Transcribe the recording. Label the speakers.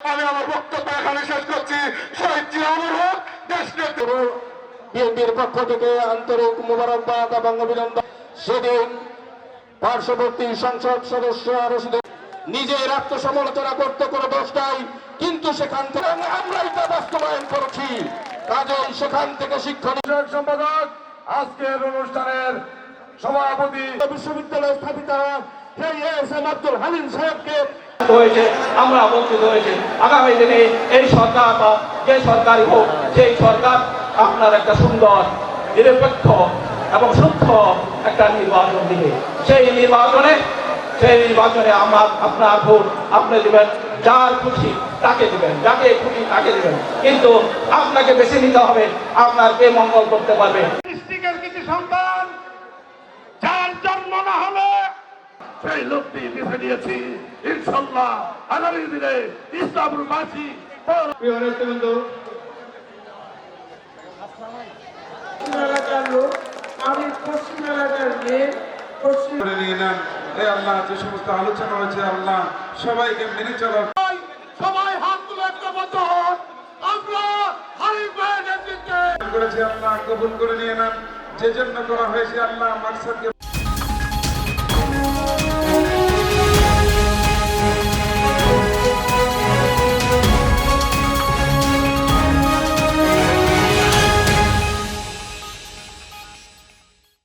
Speaker 1: আমি আমার বক্তব্য এখানে শেষ করছি। শহীদ জিয়া অমর দেশ বিএনপির পক্ষ থেকে আন্তরিক মোবারকবাদ এবং অভিনন্দন। সেদিন পার্শ্ববর্তী সংসদ সদস্য রশিদ নিজের আত্মসমালোচনা করতে কোনো দোষ নাই কিন্তু সেখান থেকে আমরাই তা বাস্তবায়ন করেছি। কাজেই সেখান থেকে শিক্ষণ সম্পাদক আজকের অনুষ্ঠানের সভাপতি বিশ্ববিদ্যালয় স্থাপিত সেই এস এম আব্দুল হালিম সাহেবকে
Speaker 2: হয়েছে, আমরা বঞ্চিত হয়েছে। আগামী দিনে এই সরকার বা যে সরকারই হোক, সেই সরকার আপনার একটা সুন্দর, নিরপেক্ষ এবং সূক্ষ্ম একটা নির্বাচন দিবে। সেই নির্বাচনে সেই নির্বাচনে আমরা আপনার ভোট আপনি দিবেন, যার খুশি তাকে দেবেন, যাকে খুশি তাকে দিবেন। কিন্তু আপনাকে বেছে নিতে হবে, আপনার কে মঙ্গল করতে পারবে।
Speaker 1: সন্তান, যার জন্ম না হলে সেই লোকটি লিখে দিয়েছি। ইনশাল্লাহ আগামী দিনে ইসলামুল মাঝি
Speaker 2: প্রিয় নেতৃবৃন্দ
Speaker 3: পশ্চিম এলাকার লোক আমি পশ্চিম এলাকার মেয়ে পশ্চিম
Speaker 4: নিয়ে নেন। আল্লাহ যে সমস্ত আলোচনা হয়েছে আল্লাহ সবাইকে মেনে চলার
Speaker 1: সবাই হাত তুলে ঐক্যবদ্ধ হন। আমরা হারিফ ভাইয়ের নেতৃত্বে
Speaker 4: করেছে আল্লাহ কবুল করে নিয়ে নেন। যে জন্য করা হয়েছে আল্লাহ মাকসাদকে